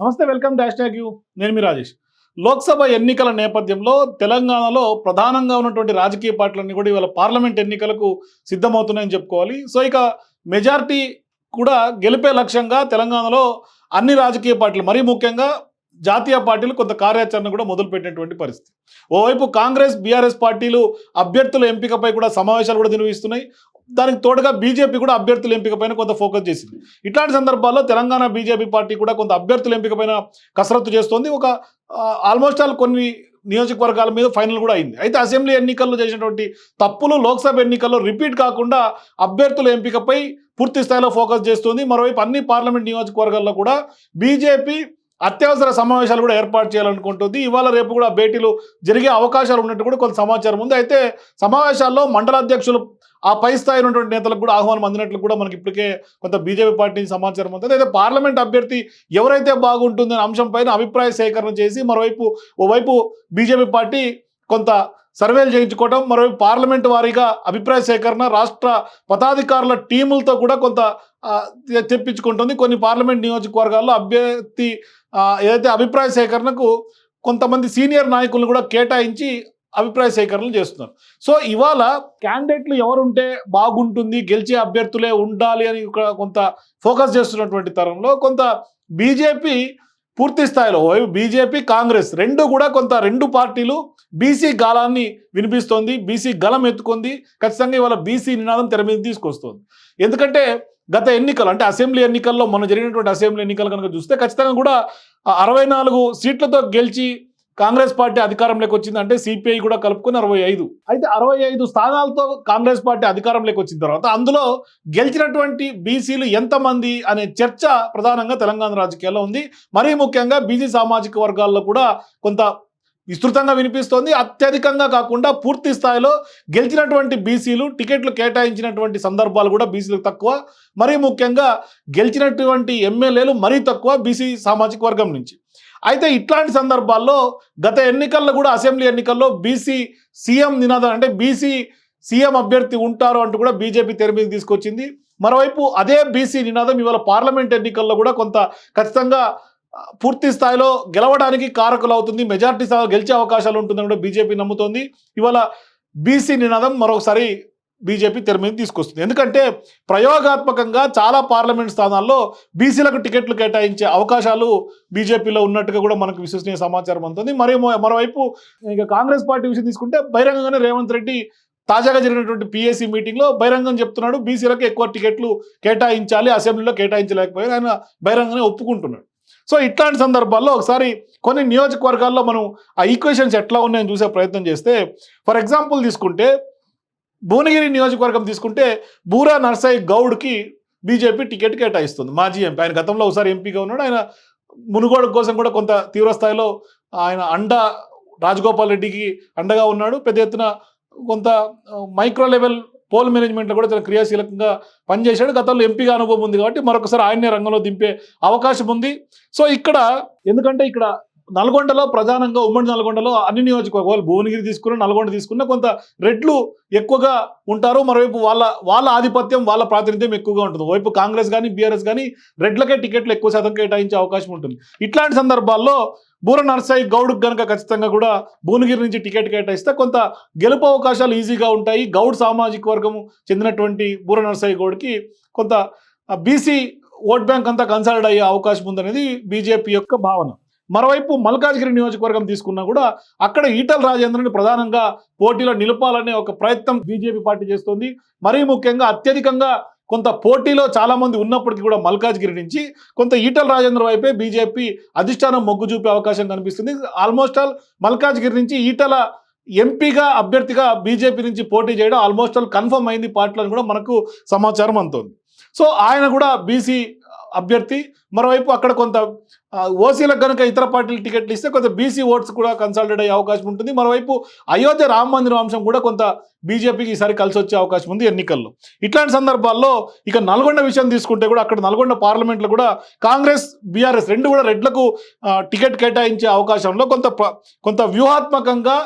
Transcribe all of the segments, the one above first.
నమస్తే welcome dash tag you. నేను మీ రాజేష్. లోక్సభ ఎన్నికల నేపథ్యంలో తెలంగాణలో ప్రధానంగా ఉన్నటువంటి రాజకీయ పార్టీలన్నీ కూడా ఇవాళ పార్లమెంట్ ఎన్నికలకు సిద్ధమవుతున్నాయని చెప్పుకోవాలి. సో ఇక మెజారిటీ కూడా గెలిపే లక్ష్యంగా తెలంగాణలో అన్ని రాజకీయ పార్టీలు మరీ ముఖ్యంగా జాతీయ పార్టీలు కొంత కార్యాచరణ కూడా మొదలుపెట్టినటువంటి పరిస్థితి. ఓవైపు కాంగ్రెస్ బీఆర్ఎస్ పార్టీలు అభ్యర్థుల ఎంపికపై కూడా సమావేశాలు కూడా నిర్వహిస్తున్నాయి. దానికి తోడుగా బీజేపీ కూడా అభ్యర్థుల ఎంపిక పైన కొంత ఫోకస్ చేసింది. ఇట్లాంటి సందర్భాల్లో తెలంగాణ బీజేపీ పార్టీ కూడా కొంత అభ్యర్థుల ఎంపిక పైన కసరత్తు చేస్తోంది. ఒక ఆల్మోస్ట్ ఆల్ కొన్ని నియోజకవర్గాల మీద ఫైనల్ కూడా అయింది. అయితే అసెంబ్లీ ఎన్నికల్లో చేసినటువంటి తప్పులు లోక్సభ ఎన్నికల్లో రిపీట్ కాకుండా అభ్యర్థుల ఎంపికపై పూర్తి స్థాయిలో ఫోకస్ చేస్తుంది. మరోవైపు అన్ని పార్లమెంట్ నియోజకవర్గాల్లో కూడా బీజేపీ అత్యవసర సమావేశాలు కూడా ఏర్పాటు చేయాలనుకుంటుంది. ఇవాళ రేపు కూడా భేటీలు జరిగే అవకాశాలు ఉన్నట్టు కూడా కొంత సమాచారం ఉంది. అయితే సమావేశాల్లో మండల అధ్యక్షులు ఆ పై స్థాయి ఉన్నటువంటి నేతలకు కూడా ఆహ్వానం అందినట్లు కూడా మనకి ఇప్పటికే కొంత బీజేపీ పార్టీ సమాచారం ఉంది అయితే పార్లమెంట్ అభ్యర్థి ఎవరైతే బాగుంటుందనే అంశం పైన అభిప్రాయ సేకరణ చేసి మరోవైపు ఓవైపు బీజేపీ పార్టీ కొంత సర్వేలు చేయించుకోవడం మరోవైపు పార్లమెంట్ వారీగా అభిప్రాయ సేకరణ రాష్ట్ర పదాధికారుల టీములతో కూడా కొంత తెప్పించుకుంటుంది. కొన్ని పార్లమెంట్ నియోజకవర్గాల్లో అభ్యర్థి ఏదైతే అభిప్రాయ సేకరణకు కొంతమంది సీనియర్ నాయకులను కూడా కేటాయించి అభిప్రాయ సేకరణలు చేస్తున్నారు. సో ఇవాళ క్యాండిడేట్లు ఎవరుంటే బాగుంటుంది గెలిచే అభ్యర్థులే ఉండాలి అని కొంత ఫోకస్ చేస్తున్నటువంటి తరంలో కొంత బీజేపీ పూర్తి స్థాయిలో బీజేపీ కాంగ్రెస్ రెండు కూడా కొంత రెండు పార్టీలు బీసీ గాలాన్ని వినిపిస్తోంది బీసీ గలం ఎత్తుకుంది. ఖచ్చితంగా ఇవాళ బీసీ నినాదం తెర మీద తీసుకొస్తుంది. ఎందుకంటే గత ఎన్నికలు అంటే అసెంబ్లీ ఎన్నికల్లో మొన్న జరిగినటువంటి అసెంబ్లీ ఎన్నికలు కనుక చూస్తే ఖచ్చితంగా కూడా అరవై నాలుగు సీట్లతో గెలిచి కాంగ్రెస్ పార్టీ అధికారంలోకి వచ్చింది అంటే సిపిఐ కూడా కలుపుకొని అరవై ఐదు. అయితే అరవై ఐదు స్థానాలతో కాంగ్రెస్ పార్టీ అధికారంలోకి వచ్చిన తర్వాత అందులో గెలిచినటువంటి బీసీలు ఎంతమంది అనే చర్చ ప్రధానంగా తెలంగాణ రాజకీయాల్లో ఉంది. మరీ ముఖ్యంగా బీసీ సామాజిక వర్గాల్లో కూడా కొంత విస్తృతంగా వినిపిస్తోంది. అత్యధికంగా కాకుండా పూర్తి స్థాయిలో గెలిచినటువంటి బీసీలు టికెట్లు కేటాయించినటువంటి సందర్భాలు కూడా బీసీలకు తక్కువ. మరీ ముఖ్యంగా గెలిచినటువంటి ఎమ్మెల్యేలు మరీ తక్కువ బీసీ సామాజిక వర్గం నుంచి. అయితే ఇట్లాంటి సందర్భాల్లో గత ఎన్నికల్లో కూడా అసెంబ్లీ ఎన్నికల్లో బీసీ సీఎం నినాదం అంటే బీసీ సీఎం అభ్యర్థి ఉంటారు అంటూ కూడా బీజేపీ తెర మీద తీసుకొచ్చింది. మరోవైపు అదే బీసీ నినాదం ఇవాళ పార్లమెంట్ ఎన్నికల్లో కూడా కొంత ఖచ్చితంగా పూర్తి స్థాయిలో గెలవడానికి కారకులు అవుతుంది మెజార్టీ స్థాయిలో గెలిచే అవకాశాలు ఉంటుందని కూడా బీజేపీ నమ్ముతోంది. ఇవాళ బీసీ నినాదం మరొకసారి బీజేపీ తెర మీద తీసుకొస్తుంది. ఎందుకంటే ప్రయోగాత్మకంగా చాలా పార్లమెంట్ స్థానాల్లో బీసీలకు టికెట్లు కేటాయించే అవకాశాలు బీజేపీలో ఉన్నట్టుగా కూడా మనకు విశ్వసనీయ సమాచారం అందుతుంది. మరి మరోవైపు ఇక కాంగ్రెస్ పార్టీ విషయం తీసుకుంటే బహిరంగంగానే రేవంత్ రెడ్డి తాజాగా జరిగినటువంటి పిఎస్సీ మీటింగ్లో బహిరంగం చెప్తున్నాడు. బీసీలకు ఎక్కువ టికెట్లు కేటాయించాలి అసెంబ్లీలో కేటాయించలేకపోయారు. ఆయన బహిరంగంగానే ఒప్పుకుంటున్నాడు. సో ఇట్లాంటి సందర్భాల్లో ఒకసారి కొన్ని నియోజకవర్గాల్లో మనం ఆ ఈక్వేషన్స్ ఎట్లా ఉన్నాయని చూసే ప్రయత్నం చేస్తే ఫర్ ఎగ్జాంపుల్ తీసుకుంటే భువనగిరి నియోజకవర్గం తీసుకుంటే బూరా నర్సయ్య గౌడ్కి బీజేపీ టికెట్ కేటాయిస్తుంది మాజీ ఎంపీ. ఆయన గతంలో ఒకసారి ఎంపీగా ఉన్నాడు. ఆయన మునుగోడు కోసం కూడా కొంత తీవ్రస్థాయిలో ఆయన అండ రాజగోపాల్ రెడ్డికి అండగా ఉన్నాడు. పెద్ద ఎత్తున కొంత మైక్రో లెవెల్ పోల్ మేనేజ్మెంట్లో కూడా చాలా క్రియాశీలకంగా పనిచేశాడు. గతంలో ఎంపీగా అనుభవం ఉంది కాబట్టి మరొకసారి ఆయన్నే రంగంలో దింపే అవకాశం ఉంది. సో ఇక్కడ ఎందుకంటే ఇక్కడ నల్గొండలో ప్రధానంగా ఉమ్మడి నల్గొండలో అన్ని నియోజకవర్గాలు భువనగిరి తీసుకున్న నల్గొండ తీసుకున్న కొంత రెడ్లు ఎక్కువగా ఉంటారు. మరోవైపు వాళ్ళ వాళ్ళ ఆధిపత్యం వాళ్ళ ప్రాతినిధ్యం ఎక్కువగా ఉంటుంది. వైపు కాంగ్రెస్ కానీ బీఆర్ఎస్ కానీ రెడ్లకే టికెట్లు ఎక్కువ శాతం కేటాయించే అవకాశం ఉంటుంది. ఇట్లాంటి సందర్భాల్లో బూర నర్సాయి గౌడ్కి కనుక ఖచ్చితంగా కూడా భువనగిరి నుంచి టికెట్ కేటాయిస్తే కొంత గెలుపు అవకాశాలు ఈజీగా ఉంటాయి. గౌడ్ సామాజిక వర్గం చెందినటువంటి బూర నర్సాయి గౌడ్కి కొంత బీసీ ఓట్ బ్యాంక్ అంతా కన్సల్ట్ అయ్యే అవకాశం ఉందనేది బీజేపీ యొక్క భావన. మరోవైపు మల్కాజ్గిరి నియోజకవర్గం తీసుకున్నా కూడా అక్కడ ఈటల రాజేంద్రని ప్రధానంగా పోటీలో నిలపాలనే ఒక ప్రయత్నం బీజేపీ పార్టీ చేస్తోంది. మరీ ముఖ్యంగా అత్యధికంగా కొంత పోటీలో చాలామంది ఉన్నప్పటికీ కూడా మల్కాజ్గిరి నుంచి కొంత ఈటల రాజేంద్ర వైపే బీజేపీ అధిష్టానం మొగ్గు చూపే అవకాశం కనిపిస్తుంది. ఆల్మోస్ట్ ఆల్ మల్కాజ్గిరి నుంచి ఈటల ఎంపీగా అభ్యర్థిగా బీజేపీ నుంచి పోటీ చేయడం ఆల్మోస్ట్ ఆల్ కన్ఫర్మ్ అయింది పార్టీలో కూడా మనకు సమాచారం అందుతుంది. సో ఆయన కూడా బీసీ అభ్యర్థి మరోవైపు అక్కడ కొంత ఓసీలకు కనుక ఇతర పార్టీలు టికెట్లు ఇస్తే కొంత బీసీ ఓట్స్ కూడా కన్సల్టెడ్ అయ్యే అవకాశం ఉంటుంది. మరోవైపు అయోధ్య రామ మందిరం అంశం కూడా కొంత బీజేపీకి ఈసారి కలిసి వచ్చే అవకాశం ఉంది ఎన్నికల్లో. ఇట్లాంటి సందర్భాల్లో ఇక నల్గొండ విషయం తీసుకుంటే కూడా అక్కడ నల్గొండ పార్లమెంట్లో కూడా కాంగ్రెస్ బీఆర్ఎస్ రెండు కూడా రెడ్లకు టికెట్ కేటాయించే అవకాశంలో కొంత కొంత వ్యూహాత్మకంగా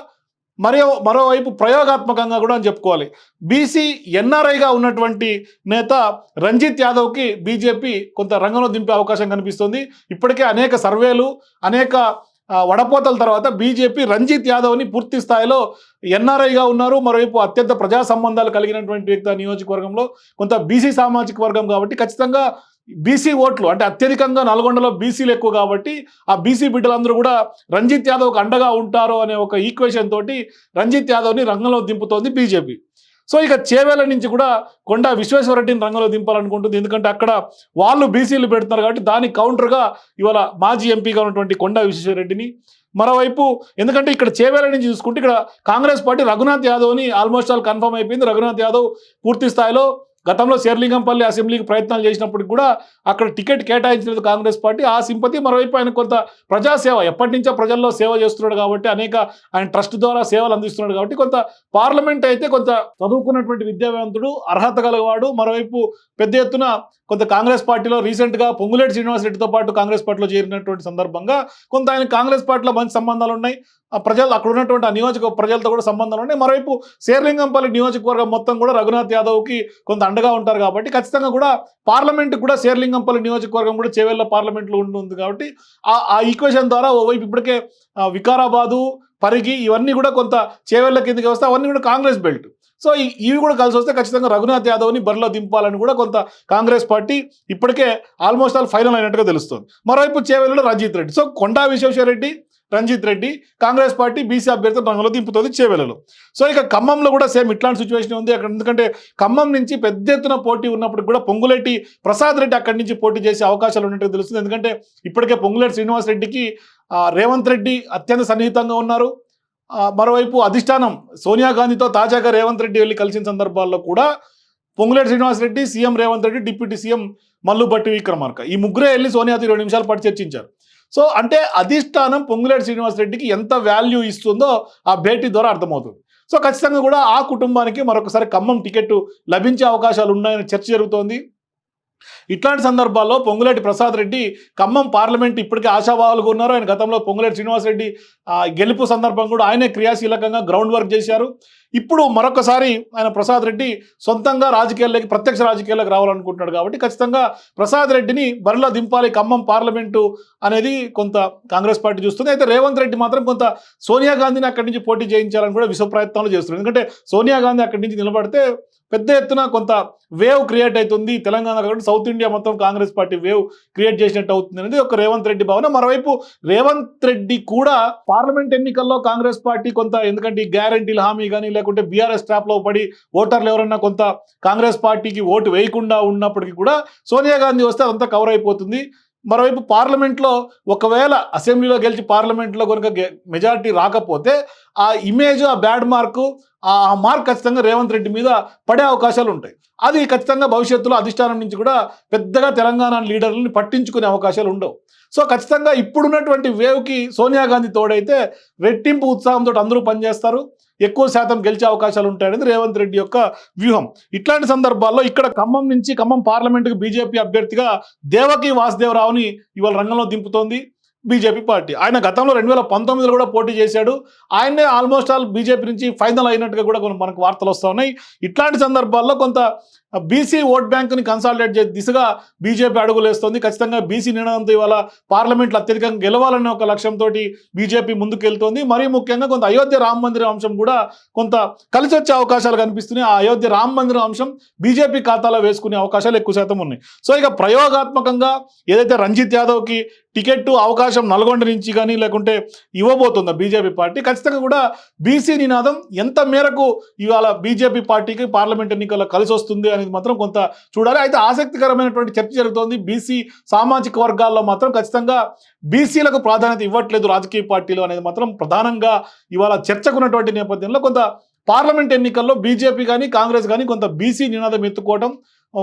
మరియు మరోవైపు ప్రయోగాత్మకంగా కూడా అని చెప్పుకోవాలి. బీసీ ఎన్ఆర్ఐగా ఉన్నటువంటి నేత రంజిత్ యాదవ్కి బీజేపీ కొంత రంగంలో దింపే అవకాశం కనిపిస్తుంది. ఇప్పటికే అనేక సర్వేలు అనేక వడపోతల తర్వాత బీజేపీ రంజిత్ యాదవ్ని పూర్తి స్థాయిలో ఎన్ఆర్ఐగా ఉన్నారు. మరోవైపు అత్యంత ప్రజా సంబంధాలు కలిగినటువంటి వ్యక్తి నియోజకవర్గంలో కొంత బీసీ సామాజిక వర్గం కాబట్టి ఖచ్చితంగా బీసీ ఓట్లు అంటే అత్యధికంగా నల్గొండలో బీసీలు ఎక్కువ కాబట్టి ఆ బీసీ బిడ్డలందరూ కూడా రంజిత్ యాదవ్కి అండగా ఉంటారు అనే ఒక ఈక్వేషన్ తోటి రంజిత్ యాదవ్ని రంగంలో దింపుతోంది బీజేపీ. సో ఇక చేవేల నుంచి కూడా కొండ విశ్వేశ్వరరెడ్డిని రంగంలో దింపాలనుకుంటుంది. ఎందుకంటే అక్కడ వాళ్ళు బీసీలు పెడుతున్నారు కాబట్టి దానికి కౌంటర్గా ఇవాళ మాజీ ఎంపీగా ఉన్నటువంటి కొండ విశ్వేశ్వరరెడ్డిని. మరోవైపు ఎందుకంటే ఇక్కడ చేవేల నుంచి చూసుకుంటే ఇక్కడ కాంగ్రెస్ పార్టీ రఘునాథ్ యాదవ్ని ఆల్మోస్ట్ ఆల్ కన్ఫర్మ్ అయిపోయింది. రఘునాథ్ యాదవ్ పూర్తి స్థాయిలో గతంలో శేర్లింగంపల్లి అసెంబ్లీకి ప్రయత్నాలు చేసినప్పటికి కూడా అక్కడ టికెట్ కేటాయించలేదు కాంగ్రెస్ పార్టీ. ఆ సింపతి మరోవైపు ఆయన కొంత ప్రజాసేవ ఎప్పటి నుంచో ప్రజల్లో సేవ చేస్తున్నాడు కాబట్టి అనేక ఆయన ట్రస్ట్ ద్వారా సేవలు అందిస్తున్నాడు కాబట్టి కొంత పార్లమెంట్ అయితే కొంత చదువుకున్నటువంటి విద్యావంతుడు అర్హత గలవాడు. మరోవైపు పెద్ద ఎత్తున కొంత కాంగ్రెస్ పార్టీలో రీసెంట్గా పొంగులేటి శ్రీనివాసరెడ్డితో పాటు కాంగ్రెస్ పార్టీలో చేరినటువంటి సందర్భంగా కొంత ఆయన కాంగ్రెస్ పార్టీలో మంచి సంబంధాలు ఉన్నాయి. ప్రజలు అక్కడ ఉన్నటువంటి ఆ నియోజక ప్రజలతో కూడా సంబంధాలు ఉన్నాయి. మరోవైపు శేర్లింగంపల్లి నియోజకవర్గం మొత్తం కూడా రఘునాథ్ యాదవ్కి కొంత అండగా ఉంటారు కాబట్టి ఖచ్చితంగా కూడా పార్లమెంట్ కూడా శేర్లింగంపల్లి నియోజకవర్గం కూడా చేవెళ్ళ పార్లమెంట్లో ఉంటుంది కాబట్టి ఆ ఆ ఈక్వేషన్ ద్వారా ఓవైపు ఇప్పటికే వికారాబాదు పరిగి ఇవన్నీ కూడా కొంత చేవెళ్ళ కిందకి వస్తే అవన్నీ కూడా కాంగ్రెస్ బెల్ట్. సో ఇవి కూడా కలిసి వస్తే ఖచ్చితంగా రఘునాథ్ యాదవ్ని బరిలో దింపాలని కూడా కొంత కాంగ్రెస్ పార్టీ ఇప్పటికే ఆల్మోస్ట్ ఆల్ ఫైనల్ అయినట్టుగా తెలుస్తుంది. మరోవైపు చేవెళ్ళలో Ranjith Reddy. So Konda Vishweshwar Reddy Ranjith Reddy Congress party BC అభ్యర్థి రంగంలో దింపుతుంది చేవెలలో. సో ఇక ఖమ్మంలో కూడా సేమ్ ఇట్లాంటి సిచ్యువేషన్ ఉంది. అక్కడ ఎందుకంటే ఖమ్మం నుంచి పెద్ద ఎత్తున పోటీ ఉన్నప్పుడు కూడా పొంగులేటి ప్రసాద్ రెడ్డి అక్కడి నుంచి పోటీ చేసే అవకాశాలు ఉన్నట్టు తెలుస్తుంది. ఎందుకంటే ఇప్పటికే పొంగులేటి శ్రీనివాస్ రెడ్డికి రేవంత్ రెడ్డి అత్యంత సన్నిహితంగా ఉన్నారు. మరోవైపు అధిష్టానం సోనియా గాంధీతో తాజాగా రేవంత్ రెడ్డి వెళ్ళి కలిసిన సందర్భాల్లో కూడా Ponguleti Srinivas Reddy CM Revanth Reddy deputy CM Mallu Bhatti Vikramarka ఈ ముగ్గురే వెళ్ళి సోనియాతో ఇరవై నిమిషాల పాటు చర్చించారు. సో అంటే అధిష్టానం పొంగులేటి శ్రీనివాస్ రెడ్డికి ఎంత వాల్యూ ఇస్తుందో ఆ భేటీ ద్వారా అర్థమవుతుంది. సో ఖచ్చితంగా కూడా ఆ కుటుంబానికి మరొకసారి ఖమ్మం టికెట్ లభించే అవకాశాలు ఉన్నాయని చర్చ జరుగుతోంది. ఇట్లాంటి సందర్భాల్లో పొంగులేటి ప్రసాద్ రెడ్డి ఖమ్మం పార్లమెంట్ ఇప్పటికే ఆశావాహులుగా ఉన్నారు. ఆయన గతంలో పొంగులేటి శ్రీనివాసరెడ్డి ఆ, గెలుపు సందర్భం కూడా ఆయనే క్రియాశీలకంగా గ్రౌండ్ వర్క్ చేశారు. ఇప్పుడు మరొకసారి ఆయన ప్రసాద్ రెడ్డి సొంతంగా రాజకీయాల్లోకి ప్రత్యక్ష రాజకీయాల్లోకి రావాలనుకుంటున్నాడు కాబట్టి ఖచ్చితంగా ప్రసాద్ రెడ్డిని బరిలో దింపాలి ఖమ్మం పార్లమెంటు అనేది కొంత కాంగ్రెస్ పార్టీ చూస్తుంది. అయితే రేవంత్ రెడ్డి మాత్రం కొంత సోనియా గాంధీని అక్కడి నుంచి పోటీ చేయించాలని కూడా విశ్వ ప్రయత్నాలు చేస్తున్నారు. ఎందుకంటే సోనియా గాంధీ అక్కడి నుంచి నిలబడితే పెద్ద ఎత్తున కొంత వేవ్ క్రియేట్ అవుతుంది. తెలంగాణ కాబట్టి సౌత్ ఇండియా మొత్తం కాంగ్రెస్ పార్టీ వేవ్ క్రియేట్ చేసినట్టు అవుతుంది అనేది ఒక రేవంత్ రెడ్డి భావన. మరోవైపు రేవంత్ రెడ్డి కూడా పార్లమెంట్ ఎన్నికల్లో కాంగ్రెస్ పార్టీ కొంత ఎందుకంటే ఈ గ్యారంటీల హామీ కానీ లేకుంటే బీఆర్ఎస్ ట్రాప్లో పడి ఓటర్లు ఎవరన్నా కొంత కాంగ్రెస్ పార్టీకి ఓటు వేయకుండా ఉన్నప్పటికీ కూడా సోనియా గాంధీ వస్తే అదంతా కవర్ అయిపోతుంది. మరోవైపు పార్లమెంట్లో ఒకవేళ అసెంబ్లీలో గెలిచి పార్లమెంట్లో కనుక మెజారిటీ రాకపోతే ఆ ఇమేజ్ ఆ బ్యాడ్ మార్కు ఆ మార్క్ ఖచ్చితంగా రేవంత్ రెడ్డి మీద పడే అవకాశాలు ఉంటాయి. అది ఖచ్చితంగా భవిష్యత్తులో అధిష్టానం నుంచి కూడా పెద్దగా తెలంగాణ లీడర్లని పట్టించుకునే అవకాశాలు ఉండవు. సో ఖచ్చితంగా ఇప్పుడున్నటువంటి వేవ్కి సోనియా గాంధీ తోడైతే రెట్టింపు ఉత్సాహంతో అందరూ పనిచేస్తారు. ఎక్కువ శాతం గెలిచే అవకాశాలు ఉంటాయనేది రేవంత్ రెడ్డి యొక్క వ్యూహం. ఇట్లాంటి సందర్భాల్లో ఇక్కడ ఖమ్మం నుంచి ఖమ్మం పార్లమెంటుకు బీజేపీ అభ్యర్థిగా దేవకి వాసుదేవరావుని ఇవాళ రంగంలో దింపుతోంది. BJP party. ఆయన గతంలో రెండు వేల పంతొమ్మిదిలో కూడా పోటీ చేశాడు. ఆయనే ఆల్మోస్ట్ ఆల్ బీజేపీ నుంచి ఫైనల్ అయినట్టుగా కూడా కొన్ని మనకు వార్తలు వస్తూ ఉన్నాయి. ఇట్లాంటి సందర్భాల్లో కొంత బీసీ ఓట్ బ్యాంక్ని కన్సాలిడేట్ చేసే దిశగా బీజేపీ అడుగులేస్తోంది ఖచ్చితంగా బీసీ నిర్ణయంతో ఇవాళ పార్లమెంట్లో అత్యధికంగా గెలవాలనే ఒక లక్ష్యంతో బీజేపీ ముందుకెళ్తోంది. మరీ ముఖ్యంగా కొంత అయోధ్య రామ మందిరం అంశం కూడా కొంత కలిసి వచ్చే అవకాశాలు కనిపిస్తున్నాయి. ఆ అయోధ్య రామ మందిరం అంశం బీజేపీ ఖాతాలో వేసుకునే అవకాశాలు ఎక్కువ శాతం ఉన్నాయి. సో ఇక ప్రయోగాత్మకంగా ఏదైతే రంజిత్ యాదవ్కి టికెట్ అవకాశం నల్గొండ నుంచి కానీ లేకుంటే ఇవ్వబోతుందా బీజేపీ పార్టీ? ఖచ్చితంగా కూడా బీసీ నినాదం ఎంత మేరకు ఇవాళ బీజేపీ పార్టీకి పార్లమెంట్ ఎన్నికల్లో కలిసి వస్తుంది అనేది మాత్రం కొంత చూడాలి. అయితే ఆసక్తికరమైనటువంటి చర్చ జరుగుతోంది. బీసీ సామాజిక వర్గాల్లో మాత్రం ఖచ్చితంగా బీసీలకు ప్రాధాన్యత ఇవ్వట్లేదు రాజకీయ పార్టీలు అనేది మాత్రం ప్రధానంగా ఇవాళ చర్చకున్నటువంటి నేపథ్యంలో కొంత పార్లమెంట్ ఎన్నికల్లో బీజేపీ కానీ కాంగ్రెస్ కానీ కొంత బీసీ నినాదం ఎత్తుకోవడం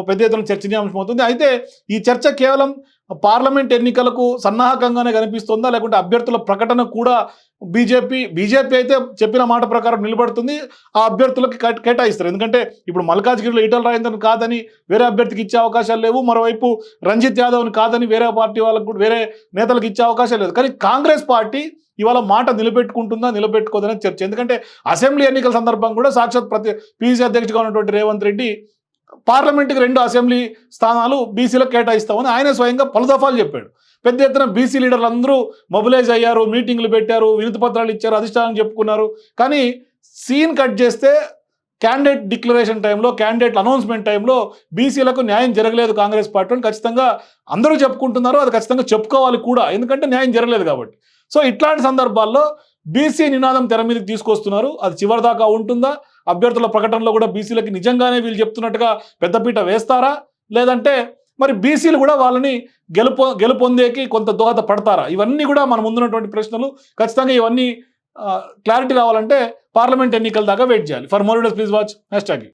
పెద్ద ఎత్తున చర్చనీయాంశం అవుతుంది. అయితే ఈ చర్చ కేవలం పార్లమెంట్ ఎన్నికలకు సన్నాహకంగానే కనిపిస్తుందా? లేకుంటే అభ్యర్థుల ప్రకటన కూడా బీజేపీ బీజేపీ అయితే చెప్పిన మాట ప్రకారం నిలబడుతుంది. ఆ అభ్యర్థులకు కేటాయిస్తారు. ఎందుకంటే ఇప్పుడు మల్కాజ్గిరిలో ఈటల రాజేందర్ని కాదని వేరే అభ్యర్థికి ఇచ్చే అవకాశాలు లేవు. మరోవైపు రంజిత్ యాదవ్ని కాదని వేరే పార్టీ వాళ్ళకు కూడా వేరే నేతలకు ఇచ్చే అవకాశాలు లేదు. కానీ కాంగ్రెస్ పార్టీ ఇవాళ మాట నిలబెట్టుకుంటుందా నిలబెట్టుకోదనే చర్చ. ఎందుకంటే అసెంబ్లీ ఎన్నికల సందర్భం కూడా సాక్షాత్ ప్రతి పీసీ అధ్యక్షుడిగా ఉన్నటువంటి రేవంత్ రెడ్డి పార్లమెంట్కి రెండు అసెంబ్లీ స్థానాలు బీసీలకు కేటాయిస్తామని ఆయన స్వయంగా పలు దఫాలు చెప్పాడు. పెద్ద ఎత్తున బీసీ లీడర్లు అందరూ మొబిలైజ్ అయ్యారు మీటింగ్లు పెట్టారు వినతి పత్రాలు ఇచ్చారు అధిష్టానం చెప్పుకున్నారు. కానీ సీన్ కట్ చేస్తే క్యాండిడేట్ డిక్లరేషన్ టైంలో క్యాండిడేట్ అనౌన్స్మెంట్ టైంలో బీసీలకు న్యాయం జరగలేదు కాంగ్రెస్ పార్టీ అని ఖచ్చితంగా అందరూ చెప్పుకుంటున్నారు అది ఖచ్చితంగా చెప్పుకోవాలి కూడా. ఎందుకంటే న్యాయం జరగలేదు కాబట్టి. సో ఇట్లాంటి సందర్భాల్లో బీసీ నినాదం తెర మీదకి తీసుకొస్తున్నారు. అది చివరిదాకా ఉంటుందా? అభ్యర్థుల ప్రకటనలో కూడా బీసీలకి నిజంగానే వీళ్ళు చెప్తున్నట్టుగా పెద్దపీట వేస్తారా? లేదంటే మరి బీసీలు కూడా వాళ్ళని గెలుపొ గెలుపొందేకి కొంత దోహద పడతారా? ఇవన్నీ కూడా మన ముందున్నటువంటి ప్రశ్నలు. ఖచ్చితంగా ఇవన్నీ క్లారిటీ రావాలంటే పార్లమెంట్ ఎన్నికల దాకా వెయిట్ చేయాలి. For more please watch. Hashtag